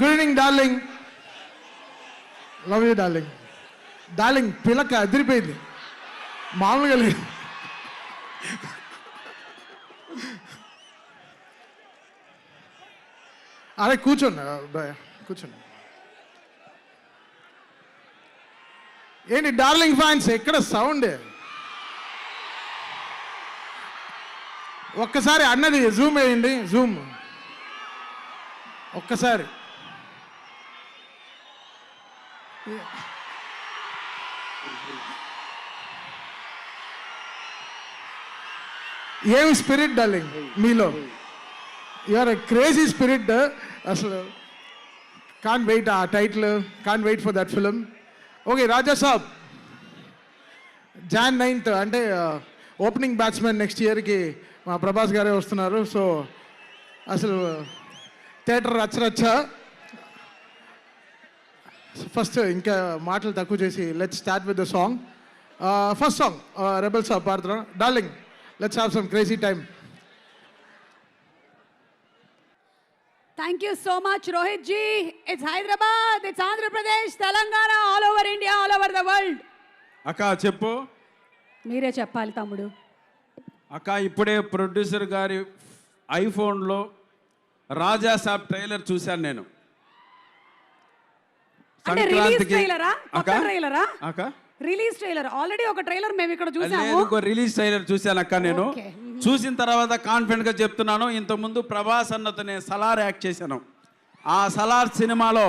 Good evening darling love you darling darling పిలక అదిరిపోయింది. మామూలుగా లేదు. అరే కూర్చోండి. కూర్చోండి. ఏంటి డార్లింగ్ ఫ్యాన్స్ ఎక్కడ సౌండ్ ఒక్కసారి అన్నది జూమ్ వేయండి జూమ్ ఒక్కసారి. ఏమి స్పిరిట్ డార్లింగ్ మీలో యూఆర్ క్రేజీ స్పిరిట్ అసలు కాన్ వెయిట్ ఆ title can't wait for that film okay Raja Saab Jan ninth అంటే ఓపెనింగ్ బ్యాట్స్మెన్ నెక్స్ట్ ఇయర్కి మా ప్రభాస్ గారే వస్తున్నారు. సో అసలు థియేటర్ రచ్చ రచ్చ ఫస్ట్ ఇంకా మాటలు తక్కువ చేసి let's start with the song first song rebel Saab పాడుతున్నాం darling let's have some crazy time Thank you so much, Rohit ji. It's Hyderabad, it's Andhra Pradesh, Telangana, all over India, all over the world. అక్క చెప్పు. మీరే చెప్పాలి తమ్ముడు. అక్క ఇప్పుడే producer గారి ఐఫోన్లో రాజా Saab trailer చూశాను నేను. అంటే రిలీజ్ ట్రైలరా కొత్త ట్రైలరా రిలీజ్ ట్రైలర్ ఆల్రెడీ ఒక ట్రైలర్ మేము ఇక్కడ చూసాము. ఇంకో రిలీజ్ ట్రైలర్ చూశాను అక్క నేను. Okay. చూసిన తర్వాత కాన్ఫిడెంట్గా చెప్తున్నాను. ఇంతకుముందు ప్రభాస్ అన్నతో నేను సలార్ యాక్ట్ చేశాను. ఆ సలార్ సినిమాలో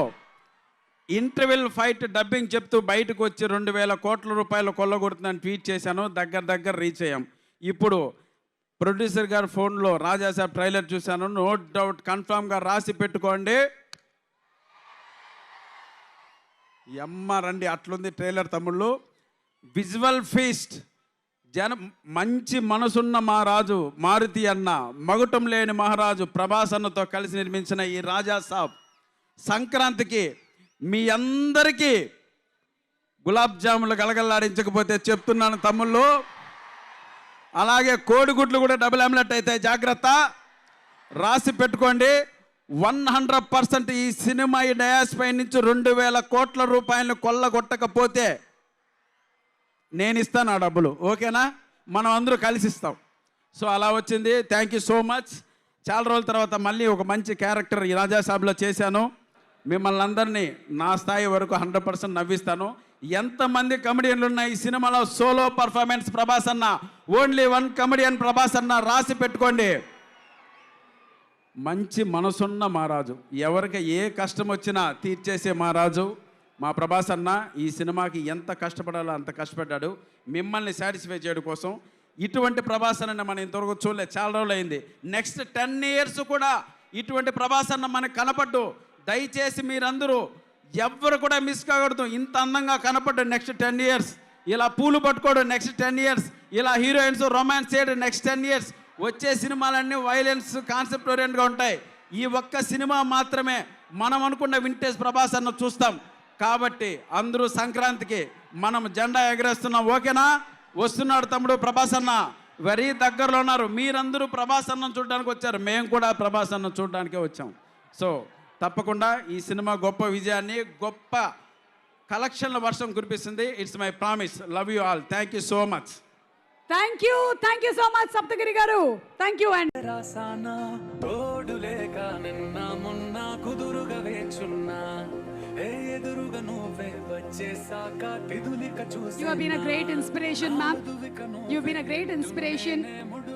ఇంటర్వెల్ ఫైట్ డబ్బింగ్ చెప్తూ బయటకు వచ్చి రెండు వేల కోట్ల రూపాయలు కొల్లగొడుతుందని ట్వీట్ చేశాను. దగ్గర దగ్గర రీచ్ అయ్యాం. ఇప్పుడు ప్రొడ్యూసర్ గారి ఫోన్లో రాజా సాబ్ ట్రైలర్ చూశాను. నో డౌట్ కన్ఫామ్గా రాసి పెట్టుకోండి. ఎమ్మ రండి అట్లుంది ట్రైలర్ తమ్ముళ్ళు. Visual feast. జన మంచి మనసున్న మహారాజు మారుతి అన్న మగుటం లేని మహారాజు ప్రభాసన్నతో కలిసి నిర్మించిన ఈ రాజా సాబ్. సంక్రాంతికి మీ అందరికీ గులాబ్ జాములు గలగల్లాడించకపోతే చెప్తున్నాను తమ్ముళ్ళు. అలాగే కోడిగుడ్లు కూడా డబుల్ ఆమ్లెట్ అయితే జాగ్రత్త. రాసి పెట్టుకోండి. వన్ హండ్రెడ్ పర్సెంట్ ఈ సినిమా ఈ డయాస్ పై నుంచి రెండు వేల కోట్ల రూపాయలను కొల్లగొట్టకపోతే నేను ఇస్తాను ఆ డబ్బులు ఓకేనా? మనం అందరూ కలిసి ఇస్తాం. సో అలా వచ్చింది. థ్యాంక్ యూ సో మచ్ చాలా రోజుల తర్వాత మళ్ళీ ఒక మంచి క్యారెక్టర్ ఈ రాజాసాబ్లో చేశాను. మిమ్మల్ని అందరినీ నా స్థాయి వరకు హండ్రెడ్ పర్సెంట్ నవ్విస్తాను. ఎంతమంది కమెడియన్లు ఉన్నాయి ఈ సినిమాలో? సోలో పర్ఫార్మెన్స్ ప్రభాస్ అన్న. ఓన్లీ వన్ కమెడియన్ ప్రభాస్ అన్న. రాసి పెట్టుకోండి. మంచి మనసున్న మహారాజు. ఎవరికి ఏ కష్టం వచ్చినా తీర్చేసే మహారాజు. మా ప్రభాస్ అన్న ఈ సినిమాకి ఎంత కష్టపడాలో అంత కష్టపడ్డాడు. మిమ్మల్ని సాటిస్ఫై చేయడం కోసం ఇటువంటి ప్రభాస్ అన్న మనం ఇంతవరకు చూడలేదు. చాలా రోజులు అయింది. నెక్స్ట్ టెన్ ఇయర్స్ కూడా ఇటువంటి ప్రభాస్ అన్న మనకు కనపడ్డు. దయచేసి మీరందరూ ఎవ్వరు కూడా మిస్ కాకూడదు. ఇంత అందంగా కనపడ్డు నెక్స్ట్ టెన్ ఇయర్స్ ఇలా పూలు పట్టుకోవడం నెక్స్ట్ టెన్ ఇయర్స్ ఇలా హీరోయిన్స్ రొమాన్స్ చేయడం నెక్స్ట్ టెన్ ఇయర్స్ వచ్చే సినిమాలన్నీ వైలెన్స్ కాన్సెప్ట్ ఓరియంట్గా ఉంటాయి. ఈ ఒక్క సినిమా మాత్రమే మనం అనుకున్న వింటేజ్ ప్రభాస్ అన్న చూస్తాం. కాబట్టి అందరూ సంక్రాంతికి మనం జెండా ఎగరేస్తున్నాం. ఓకేనా? వస్తున్నాడు తమ్ముడు ప్రభాస్ అన్న. వెరీ దగ్గరలో ఉన్నారు. మీరందరూ ప్రభాస్ అన్నం చూడడానికి వచ్చారు. మేము కూడా ప్రభాస్ అన్నం చూడడానికే వచ్చాం. సో తప్పకుండా ఈ సినిమా గొప్ప విజయాన్ని గొప్ప కలెక్షన్ల వర్షం కురిపిస్తుంది. It's my promise love you all thank you so much thank you thank you so much Saptagiri గారు థ్యాంక్ యూ అండ్ రాసాన తోడు లేక నిన్న మొన్న కుదురుగా వేచున్నా ఎదురుగా నువ్వే వచ్చేసాక తిదులిక చూసి You have been a great inspiration, ma'am. You've been a great inspiration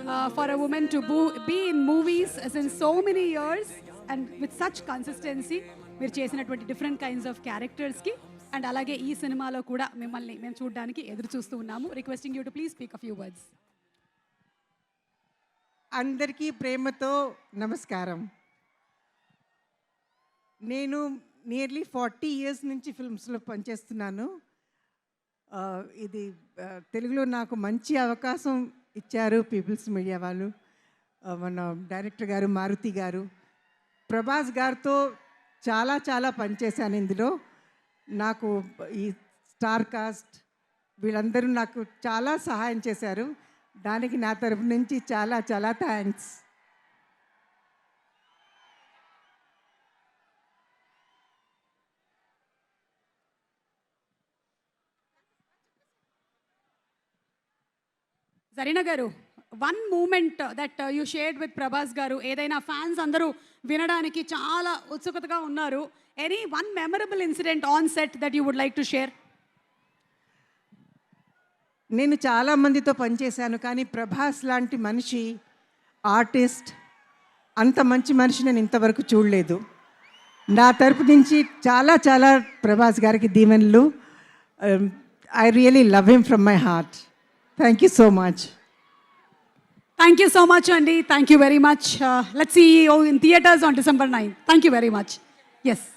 uh, for a woman to bo- be in movies since so many years and with such consistency. మీరు చేసినటువంటి డిఫరెంట్ కైండ్స్ ఆఫ్ క్యారెక్టర్స్కి and అలాగే ఈ సినిమాలో కూడా మిమ్మల్ని మేము చూడడానికి ఎదురు చూస్తూ ఉన్నాము. Requesting you to please speak a few words అందరికీ ప్రేమతో నమస్కారం. నేను నియర్లీ ఫార్టీ ఇయర్స్ నుంచి ఫిల్మ్స్లో పనిచేస్తున్నాను. ఇది తెలుగులో నాకు మంచి అవకాశం ఇచ్చారు పీపుల్స్ మీడియా వాళ్ళు. మన డైరెక్టర్ గారు మారుతి గారు. ప్రభాస్ గారితో చాలా చాలా పనిచేశాను ఇందులో. నాకు ఈ స్టార్ కాస్ట్ వీళ్ళందరూ నాకు చాలా సహాయం చేశారు. దానికి నా తరపు నుంచి చాలా చాలా థ్యాంక్స్. జరీనా గారు? One moment that you shared with Prabhas గారు ఏదైనా ఫ్యాన్స్ అందరూ వినడానికి చాలా ఉత్సుకతగా ఉన్నారు. Any one memorable incident on set that you would like to share నేను చాలా మందితో పనిచేశాను కానీ ప్రభాస్ లాంటి మనిషి ఆర్టిస్ట్ అంత మంచి మనిషి నేను ఇంతవరకు చూడలేదు. నా తరపు నుంచి చాలా చాలా ప్రభాస్ గారికి దీవెనలు. I really love him from my heart thank you so much Thank you so much, Andy. Thank you very much. Uh, let's see you in theaters on December 9th. Thank you very much. Yes.